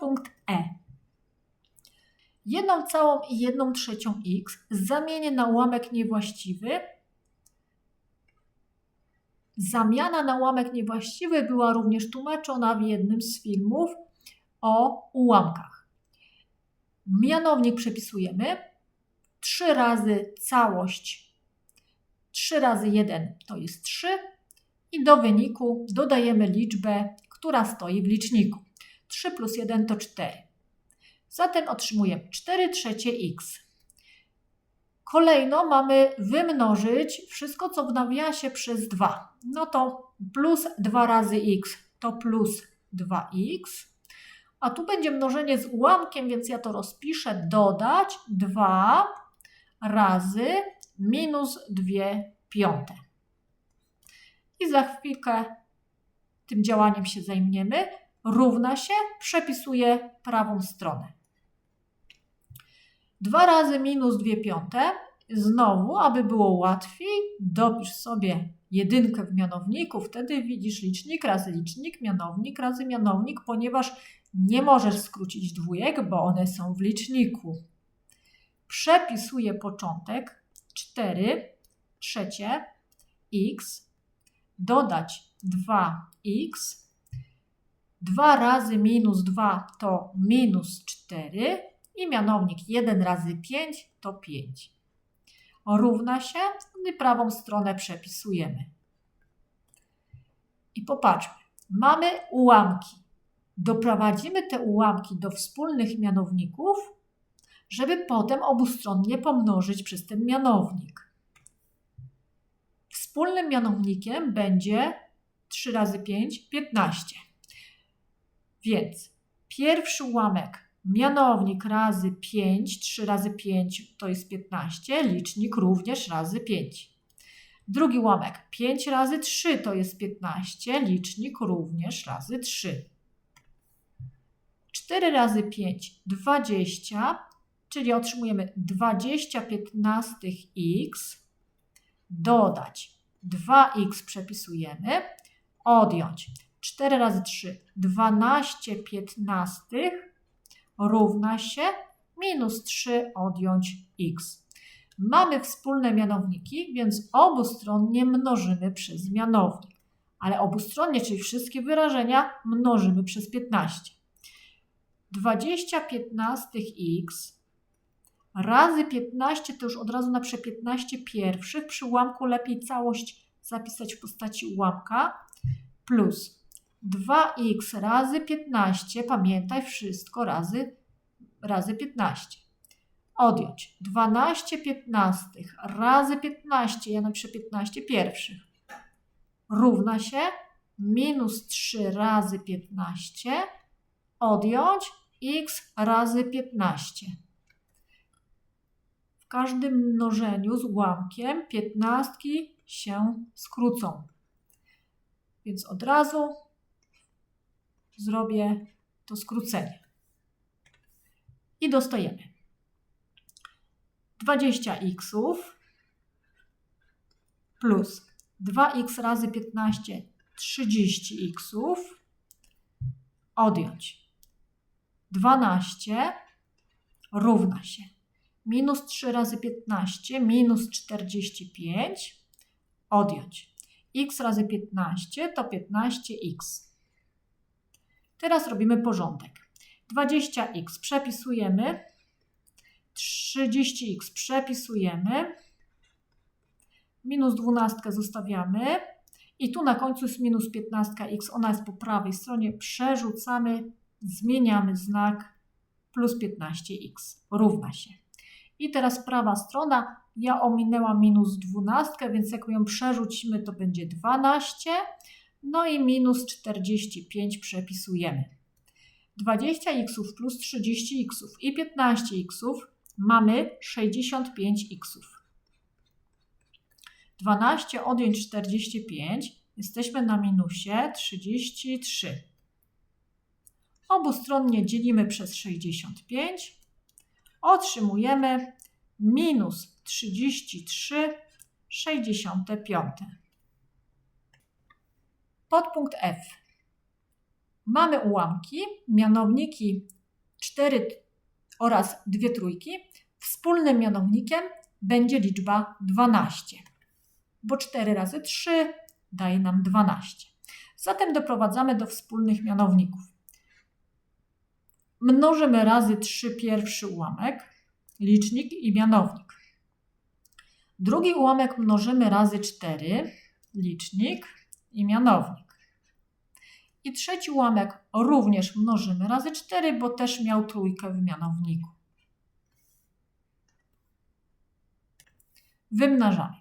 Podpunkt E. Jedną całą i jedną trzecią x zamienię na ułamek niewłaściwy. Zamiana na ułamek niewłaściwy była również tłumaczona w jednym z filmów o ułamkach. Mianownik przepisujemy. 3 razy całość. 3 razy 1 to jest 3. I do wyniku dodajemy liczbę, która stoi w liczniku. 3 plus 1 to 4. Zatem otrzymujemy 4 trzecie x. Kolejno mamy wymnożyć wszystko, co w nawiasie przez 2. No to plus 2 razy x to plus 2x. A tu będzie mnożenie z ułamkiem, więc ja to rozpiszę. Dodać 2 razy minus 2 piąte. I za chwilkę tym działaniem się zajmiemy. Równa się, przepisuję prawą stronę. 2 razy minus 2 piąte. Znowu, aby było łatwiej, dopisz sobie jedynkę w mianowniku, wtedy widzisz licznik razy licznik, mianownik razy mianownik, ponieważ nie możesz skrócić dwójek, bo one są w liczniku. Przepisuję początek 4 trzecie x, dodać 2x, 2 razy minus 2 to minus 4 i mianownik 1 razy 5 to 5. Równa się i prawą stronę przepisujemy. I popatrzmy, mamy ułamki. Doprowadzimy te ułamki do wspólnych mianowników, żeby potem obustronnie pomnożyć przez ten mianownik. Wspólnym mianownikiem będzie 3 razy 5, 15. Więc pierwszy ułamek Mianownik razy 5, 3 razy 5 to jest 15, licznik również razy 5. Drugi ułamek 5 razy 3 to jest 15, licznik również razy 3. 4 razy 5 20, czyli otrzymujemy 20 piętnastych x, dodać 2x przepisujemy, odjąć 4 razy 3 12 piętnastych równa się minus 3 odjąć x. Mamy wspólne mianowniki, więc obustronnie mnożymy przez mianownik. Ale obustronnie, czyli wszystkie wyrażenia, mnożymy przez 15. 20 piętnastych x razy 15 to już od razu na 15 pierwszych. Przy ułamku lepiej całość zapisać w postaci ułamka plus 2x razy 15, pamiętaj wszystko razy, razy 15. Odjąć 12 piętnastych razy 15, ja napiszę 15 pierwszych, równa się minus 3 razy 15, odjąć x razy 15. W każdym mnożeniu z ułamkiem piętnastki się skrócą. Więc od razu zrobię to skrócenie. I dostajemy. 20x plus 2x razy 15 30x odjąć. 12 równa się. Minus 3 razy 15 minus 45 odjąć. x razy 15 to 15x. Teraz robimy porządek. 20x przepisujemy, 30x przepisujemy, minus 12 zostawiamy. I tu na końcu jest minus 15x, ona jest po prawej stronie, przerzucamy, zmieniamy znak plus 15x, równa się. I teraz prawa strona, ja ominęłam minus 12, więc jak ją przerzucimy, to będzie 12, no i minus 45 przepisujemy. 20x plus 30x i 15x mamy 65x. 12 odjąć 45 jesteśmy na minusie 33. Obustronnie dzielimy przez 65. Otrzymujemy minus 33 65. Podpunkt F. Mamy ułamki, mianowniki 4 oraz dwie trójki. Wspólnym mianownikiem będzie liczba 12, bo 4 razy 3 daje nam 12. Zatem doprowadzamy do wspólnych mianowników. Mnożymy razy 3 pierwszy ułamek, licznik i mianownik. Drugi ułamek mnożymy razy 4, licznik i mianownik. I trzeci ułamek również mnożymy razy 4, bo też miał trójkę w mianowniku. Wymnażamy.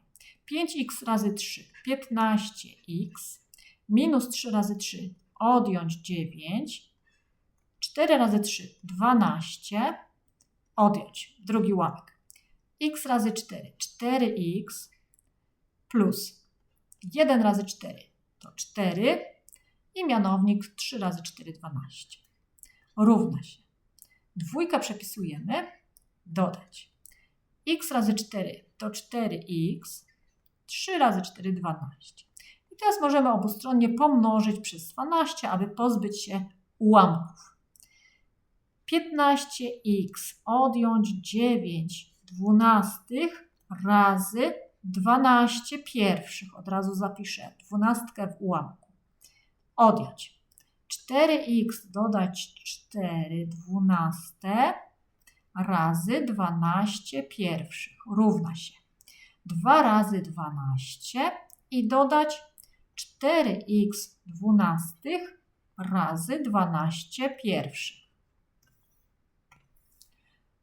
5x razy 3, 15x, minus 3 razy 3, odjąć 9, 4 razy 3, 12, odjąć drugi ułamek. x razy 4, 4x, plus 1 razy 4 to 4 i mianownik 3 razy 4, 12. Równa się. Dwójkę przepisujemy, dodać. x razy 4 to 4x, 3 razy 4, 12. I teraz możemy obustronnie pomnożyć przez 12, aby pozbyć się ułamków. 15x odjąć 9 dwunastych razy 12 pierwszych. Od razu zapiszę dwunastkę w ułamku. Odjąć. 4x dodać 4 dwunaste razy 12 pierwszych równa się 2 razy 12 i dodać 4x dwunastych razy 12 pierwszych.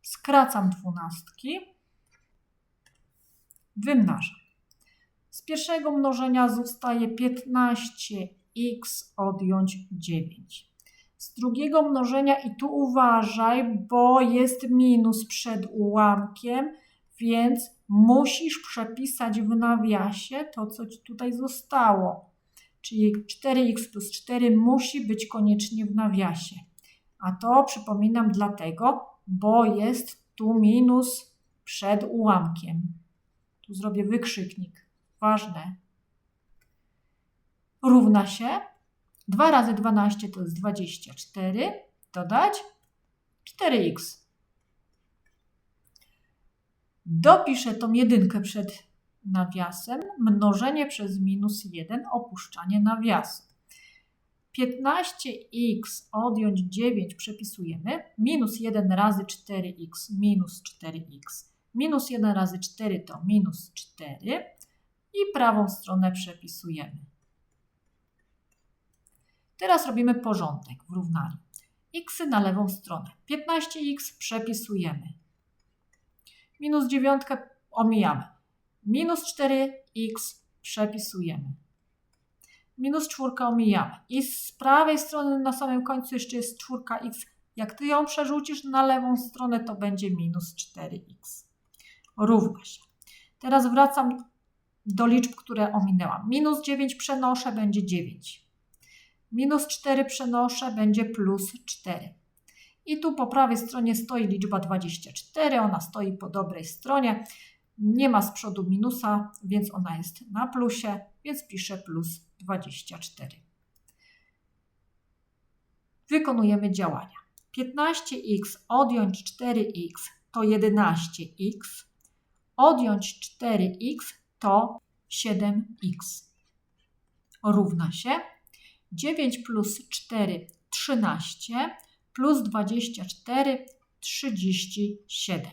Skracam dwunastki, wymnażam. Z pierwszego mnożenia zostaje 15x odjąć 9. Z drugiego mnożenia i tu uważaj, bo jest minus przed ułamkiem, więc musisz przepisać w nawiasie to, co ci tutaj zostało. Czyli 4x plus 4 musi być koniecznie w nawiasie. A to przypominam dlatego, bo jest tu minus przed ułamkiem. Tu zrobię wykrzyknik. Ważne. Równa się 2 razy 12 to jest 24. Dodać 4x. Dopiszę tą jedynkę przed nawiasem. Mnożenie przez minus 1, opuszczanie nawiasu. 15x odjąć 9 przepisujemy. Minus 1 razy 4x minus 4x. Minus 1 razy 4 to minus 4. I prawą stronę przepisujemy. Teraz robimy porządek w równaniu. x na lewą stronę. 15x przepisujemy. Minus 9 omijamy. Minus 4x przepisujemy. Minus 4 omijamy. I z prawej strony na samym końcu jeszcze jest czwórka x. Jak ty ją przerzucisz na lewą stronę, to będzie minus 4x. Równa się. Teraz wracam do liczb, które ominęłam. Minus 9 przenoszę, będzie 9. Minus 4 przenoszę, będzie plus 4. I tu po prawej stronie stoi liczba 24, ona stoi po dobrej stronie. Nie ma z przodu minusa, więc ona jest na plusie, więc piszę plus 24. Wykonujemy działania. 15x odjąć 4x to 11x, odjąć 4x to 7x. Równa się 9 plus 4 13 plus 24 37.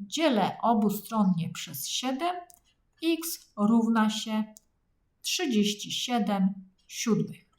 Dzielę obustronnie przez 7. x równa się 37 siódmych.